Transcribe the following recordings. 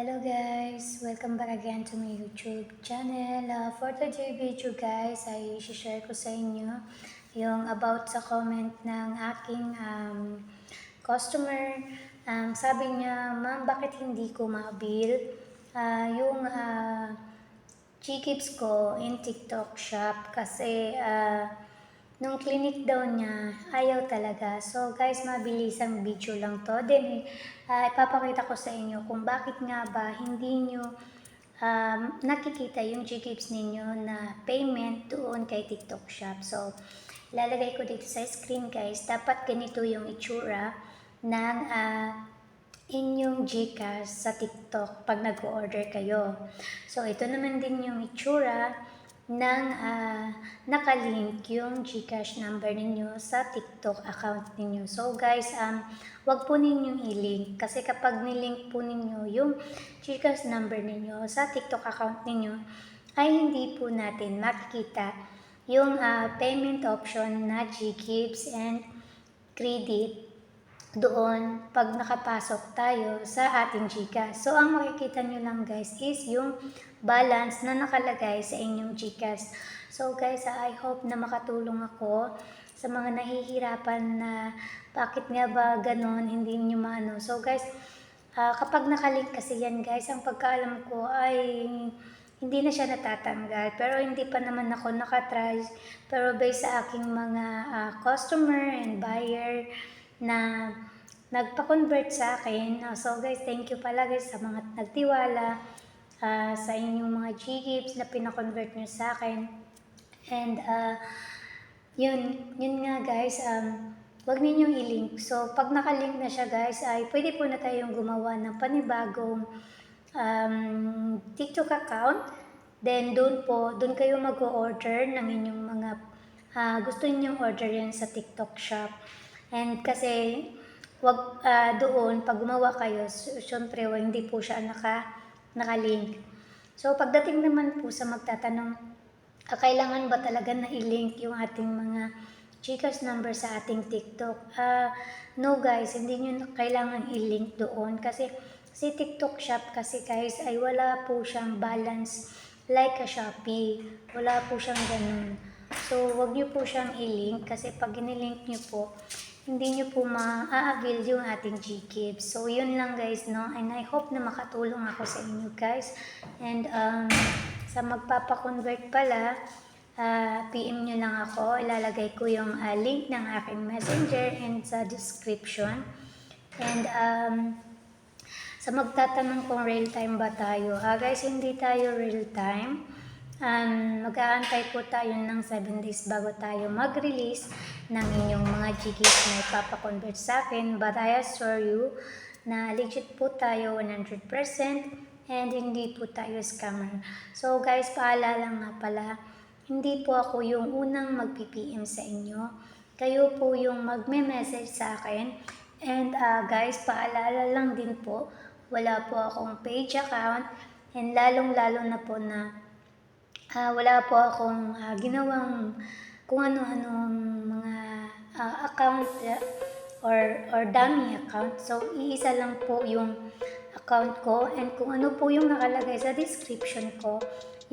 Hello guys! Welcome back again to my YouTube channel. Uh, for today's video guys, ay share ko sa inyo yung about sa comment ng aking um, customer. Um, sabi niya, ma'am, bakit hindi ko ma-bill ah, yung uh, Gcaps ko in TikTok shop kasi ah, nung clinic daw niya, ayaw talaga. So guys, mabilisang video lang to. Then, ah, ipapakita ko sa inyo kung bakit nga ba hindi nyo um, nakikita yung Gcaps ninyo na payment doon kay TikTok Shop. So, ilalagay ko dito sa screen guys. Dapat ganito yung itsura ng ah, inyong Gcash sa TikTok pag nag-order kayo. So, ito naman din yung itsura ng ah, nakalink yung Gcash number ninyo sa TikTok account ninyo. So guys, um, wag po ninyong i-link kasi kapag nilink po ninyo yung Gcash number ninyo sa TikTok account ninyo, ay hindi po natin makikita yung ah, payment option na Gcash and credit doon pag nakapasok tayo sa ating Gcash. So, ang makikita nyo lang guys is yung balance na nakalagay sa inyong Gcash. So guys, I hope na makatulong ako sa mga nahihirapan na bakit nga ba ganon, hindi nyo maano. So guys, ah, kapag nakalink kasi yan guys, ang pagkaalam ko ay hindi na siya natatanggal. Pero hindi pa naman ako nakatry. Pero based sa aking mga ah, customer and buyer na nagpa-convert sa akin. Ah, so guys, thank you pala guys sa mga nagtiwala ah, sa inyong mga G-Gifts na pinakonvert nyo sa akin. And ah, yun, yun nga guys, um, wag ninyong i-link. So, pag nakalink na siya guys, ay pwede po na tayong gumawa ng panibagong um, TikTok account. Then, doon po, doon kayo mag-order ng inyong mga ah, gusto ninyong order yan sa TikTok shop. And kasi, wag ah, doon, pag gumawa kayo, sy- syempre, hindi po siya naka, nakalink. So, pagdating naman po sa magtatanong, ah, kailangan ba talaga na i-link yung ating mga Gcash number sa ating TikTok? Ah, no guys, hindi nyo kailangan i-link doon kasi si TikTok shop kasi guys ay wala po siyang balance like a Shopee. Wala po siyang ganun. So, wag nyo po siyang i-link kasi pag inilink nyo po, hindi nyo po ma-avail yung ating Gcash. So, yun lang guys, no? And I hope na makatulong ako sa inyo guys. And um, sa magpapakonvert pala, ah, PM nyo lang ako. Ilalagay ko yung ah, link ng aking messenger and sa description. And um, sa magtatanong kung real time ba tayo, ah, guys, hindi tayo real time. Um, mag-aantay po tayo ng 7 days bago tayo mag-release ng inyong mga GGs na ipapakonvert sa akin. But I assure you na legit po tayo 100% and hindi po tayo scammer. So guys, paalala nga pala, hindi po ako yung unang mag-PPM sa inyo. Kayo po yung magme-message sa akin. And ah, guys, paalala lang din po, wala po akong page account and lalong-lalo na po na Ah, wala po akong ah, ginawang kung ano-anong mga ah, account eh, or or dummy account. So, iisa lang po yung account ko and kung ano po yung nakalagay sa description ko,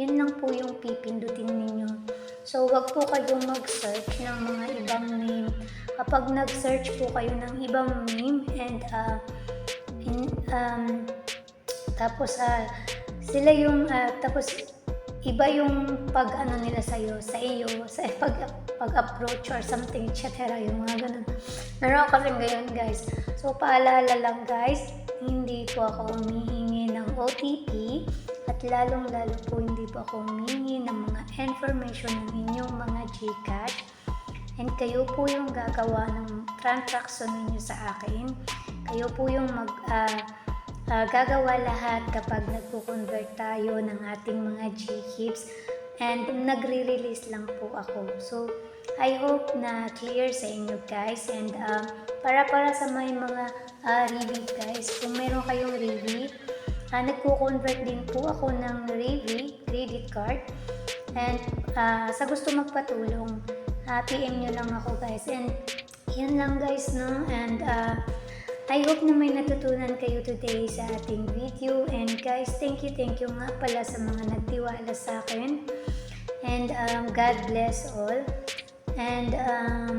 yun lang po yung pipindutin ninyo. So, wag po kayong mag-search ng mga ibang name. Kapag nag-search po kayo ng ibang name and ah, in- um, tapos ah, sila yung ah, tapos iba yung pag ano nila sa iyo, sa iyo, sa pag pag approach or something, etc. Yung mga ganun. Meron kasi ngayon, guys. So, paalala lang, guys, hindi po ako humihingi ng OTP at lalong-lalo po hindi po ako humihingi ng mga information ng inyong mga Gcash. And kayo po yung gagawa ng transaction ninyo sa akin. Kayo po yung mag ah, ah, gagawa lahat kapag nagko-convert tayo ng ating mga Gcaps and nagre-release lang po ako. So, I hope na clear sa inyo guys. And um, para para sa may mga uh, review guys, kung meron kayong review, ah, nagko-convert din po ako ng review credit card. And ah, sa gusto magpatulong, ah, PM nyo lang ako guys. And yun lang guys no? And ah, I hope na may natutunan kayo today sa ating video. And guys, thank you, thank you nga pala sa mga nagtiwala sa akin. And um, God bless all. And um,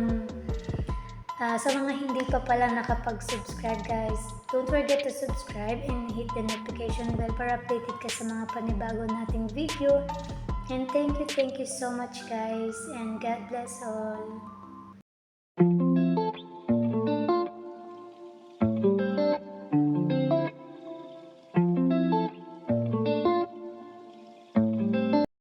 ah, sa mga hindi pa pala nakapag-subscribe guys, don't forget to subscribe and hit the notification bell para updated ka sa mga panibago nating video. And thank you, thank you so much guys. And God bless all.